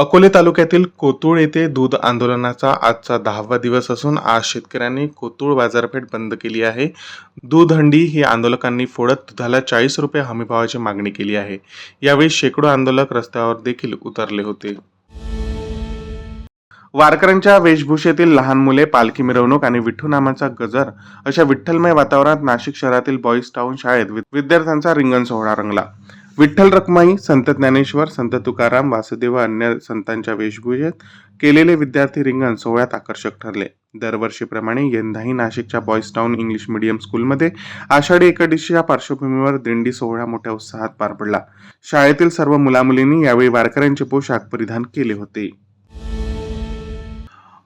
अकोले तालुक्यातील कोतुळ येथे दूध आंदोलनाचा आजचा दहावा दिवस असून आज शेतकऱ्यांनी कोतुळ बाजारपेठ बंद केली आहे. दूध हंडी ही आंदोलकांनी फोडत दुधाला चाळीस रुपये हमीभावाची मागणी केली आहे. यावेळी शेकडो आंदोलक रस्त्यावर देखील उतरले होते. वारकऱ्यांच्या वेशभूषेतील लहान मुले पालखी मिरवणूक आणि विठ्ठू नामाचा गजर अशा विठ्ठलमय वातावरणात नाशिक शहरातील बॉईज टाऊन शाळेत वि- विद्यार्थ्यांचा रिंगण सोहळा रंगला. विठ्ठल रखमाई संत ज्ञानेश्वर संत तुकाराम वासुदेव अन्य संतांच्या वेशभूषेत केलेले विद्यार्थी रिंगण सोहळ्यात आकर्षक ठरले. दरवर्षीप्रमाणे यंदाही नाशिकच्या बॉईज टाऊन इंग्लिश मीडियम स्कूलमध्ये आषाढी एकादशीच्या पार्श्वभूमीवर दिंडी सोहळा मोठ्या उत्साहात पार पडला. शाळेतील सर्व मुलामुलींनी यावेळी वारकऱ्यांचे पोशाख परिधान केले होते.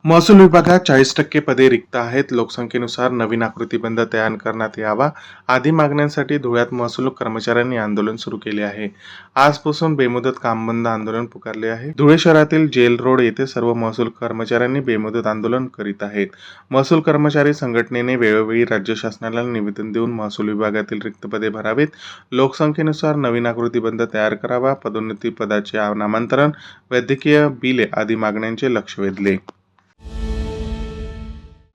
महसूल विभागात चाळीस टक्के पदे रिक्त आहेत. लोकसंख्येनुसार नवीन आकृतीबंध तयार करण्यात यावा. आदी मागण्यांसाठी धुळ्यात महसूल कर्मचाऱ्यांनी आंदोलन सुरू केले आहे. आजपासून बेमुदत कामबंद आंदोलन पुकारले आहे. धुळे शहरातील जेल रोड येथे सर्व महसूल कर्मचाऱ्यांनी बेमुदत आंदोलन करीत आहेत. महसूल कर्मचारी संघटनेने वेळोवेळी राज्य शासनाला निवेदन देऊन महसूल विभागातील रिक्त पदे भरावीत. लोकसंख्येनुसार नवीन आकृतीबंध तयार करावा. पदोन्नती पदाचे नामांतरण वैद्यकीय बिले आदी मागण्यांचे लक्ष वेधले.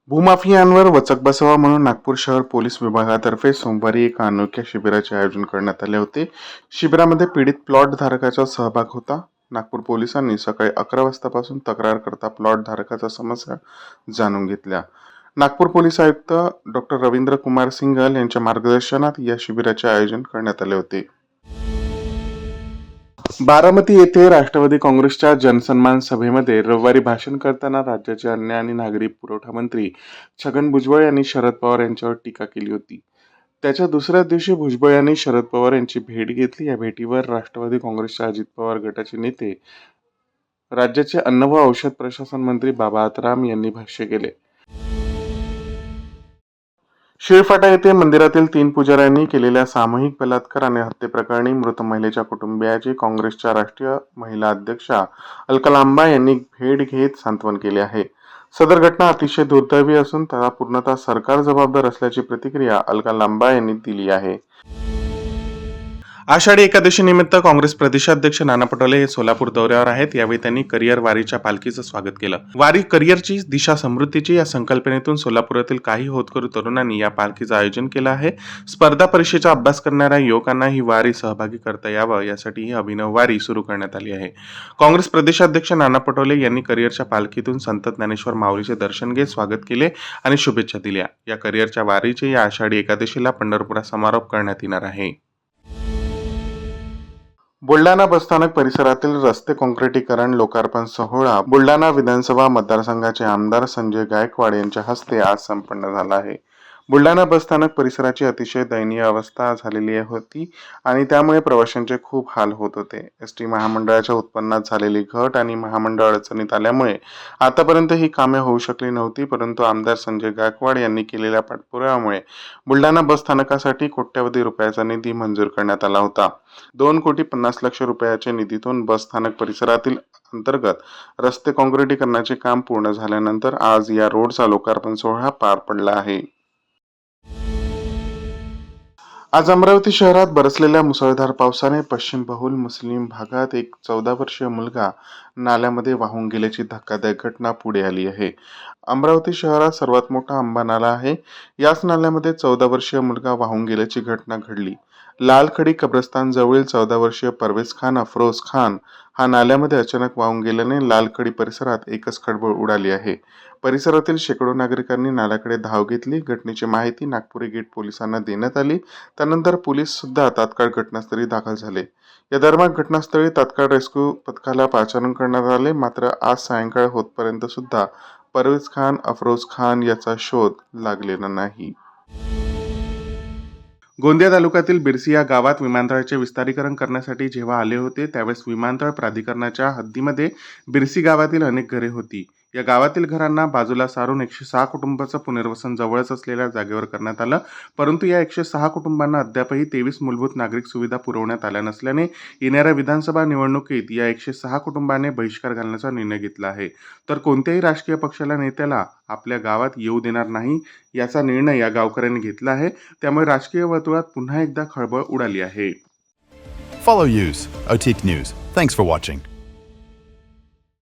भूमाफियांवर वचक बसवा म्हणून नागपूर शहर पोलीस विभागातर्फे सोमवारी एका अनोख्या शिबिराचे आयोजन करण्यात आले होते. शिबिरामध्ये पीडित प्लॉट धारकाचा सहभाग होता. नागपूर पोलिसांनी सकाळी अकरा वाजतापासून तक्रार करता प्लॉट धारकाचा समस्या जाणून घेतल्या. नागपूर पोलीस आयुक्त डॉक्टर रवींद्र कुमार सिंगल यांच्या मार्गदर्शनात या शिबिराचे आयोजन करण्यात आले होते. बारामती येथे राष्ट्रवादी काँग्रेसच्या जनसन्मान सभेमध्ये रविवारी भाषण करताना राज्याचे अन्न आणि नागरी पुरवठा मंत्री छगन भुजबळ यांनी शरद पवार यांच्यावर टीका केली होती. त्याच्या दुसऱ्या दिवशी भुजबळ यांनी शरद पवार यांची भेट घेतली. या भेटीवर राष्ट्रवादी काँग्रेसच्या अजित पवार गटाचे नेते राज्याचे अन्न व औषध प्रशासन मंत्री बाबा आतराम यांनी भाष्य केले. शिळफाटा येथे मंदिरातील तीन पुजाऱ्यांनी केलेल्या सामूहिक बलात्कार आणि हत्येप्रकरणी मृत महिलेच्या कुटुंबियाची काँग्रेसच्या राष्ट्रीय महिला अध्यक्षा अलकलांबा यांनी भेट घेत सांत्वन केले आहे. सदर घटना अतिशय दुर्दैवी असून त्याला पूर्णतः सरकार जबाबदार असल्याची प्रतिक्रिया अलकालांबा यांनी दिली आहे. आषाढी एकादशीनिमित्त काँग्रेस प्रदेशाध्यक्ष नाना पटोले हे सोलापूर दौऱ्यावर आहेत. यावेळी त्यांनी करिअर वारीच्या पालखीचं स्वागत केलं. वारी करिअरची दिशा समृद्धीची या संकल्पनेतून सोलापुरातील काही होतकरू तरुणांनी या पालखीचं आयोजन केलं आहे. स्पर्धा परीक्षेचा अभ्यास करणाऱ्या युवकांना ही वारी सहभागी करता यावं यासाठी ही अभिनव वारी सुरू करण्यात आली आहे. काँग्रेस प्रदेशाध्यक्ष नाना पटोले यांनी करिअरच्या पालखीतून संत ज्ञानेश्वर माऊलीचे दर्शन घेत स्वागत केले आणि शुभेच्छा दिल्या. या करिअरच्या वारीचे या आषाढी एकादशीला पंढरपुरात समारोप करण्यात येणार आहे. बुलढाणा बसस्थानक परिसरातील रस्ते काँक्रिटीकरण लोकार्पण सोहळा बुलढाणा विधानसभा मतदारसंघाचे आमदार संजय गायकवाड यांच्या हस्ते आज संपन्न झाला आहे. बुलढाणा बसस्थानक परिसराची अतिशय दयनीय अवस्था झालेली होती आणि त्यामुळे प्रवाशांचे खूप हाल होत होते. एस टी महामंडळाच्या उत्पन्नात झालेली घट आणि महामंडळ अडचणीत आल्यामुळे आतापर्यंत ही कामे होऊ शकली नव्हती परंतु आमदार संजय गायकवाड यांनी केलेल्या पाठपुराव्यामुळे बुलढाणा बसस्थानकासाठी कोट्यवधी रुपयाचा निधी मंजूर करण्यात आला होता. दोन कोटी पन्नास लक्ष रुपयाच्या निधीतून बसस्थानक परिसरातील अंतर्गत रस्ते काँक्रिटीकरणाचे काम पूर्ण झाल्यानंतर आज या रोडचा लोकार्पण सोहळा पार पडला आहे. आज अमरावती शहरात बरसलेल्या मुसळधार पावसाने पश्चिम बहुल मुस्लिम भागात एक चौदा वर्षीय मुलगा नाल्यामध्ये वाहून गेल्याची धक्कादायक घटना पुढे आली आहे. अमरावती शहरात सर्वात मोठा आंबा नाला आहे. याच नाल्यामध्ये चौदा वर्षीय मुलगा वाहून गेल्याची घटना घडली. लालखडी कब्रस्तान जवळील चौदा वर्षीय परवेज खान अफरोज खान हा नाल्यामध्ये अचानक वाहून गेल्याने लालकडी परिसरात एकच खळबळ उडाली आहे. परिसरातील शेकडो नागरिकांनी नाल्याकडे धाव घेतली. घटनेची माहिती नागपुरी गेट पोलिसांना देण्यात आली. त्यानंतर पोलीस सुद्धा तात्काळ घटनास्थळी दाखल झाले. या दरम्यान घटनास्थळी तात्काळ रेस्क्यू पथकाला पाचारण करण्यात आले. मात्र आज सायंकाळ होतपर्यंत सुद्धा परवेज खान अफरोज खान याचा शोध लागलेला नाही. गोंदिया तालुक्यातील बिरसी या गावात विमानतळाचे विस्तारीकरण करण्यासाठी जेव्हा आले होते त्यावेळेस विमानतळ प्राधिकरणाच्या हद्दीमध्ये बिरसी गावातील अनेक घरे होती. या गावातील घरांना बाजूला सारून एकशे सहा कुटुंबाचं पुनर्वसन जवळच असलेल्या जागेवर करण्यात आलं परंतु या एकशे सहा कुटुंबांना अद्यापही तेवीस मूलभूत नागरिक सुविधा पुरवण्यात आल्या नसल्याने येणाऱ्या विधानसभा निवडणुकीत या एकशे सहा कुटुंबाने बहिष्कार घालण्याचा निर्णय घेतला आहे तर कोणत्याही राजकीय पक्षाला नेत्याला आपल्या गावात येऊ देणार नाही याचा निर्णय या गावकऱ्यांनी घेतला आहे त्यामुळे राजकीय वर्तुळात पुन्हा एकदा खळबळ उडाली आहे Follow Use, OTIC News. Thanks for watching.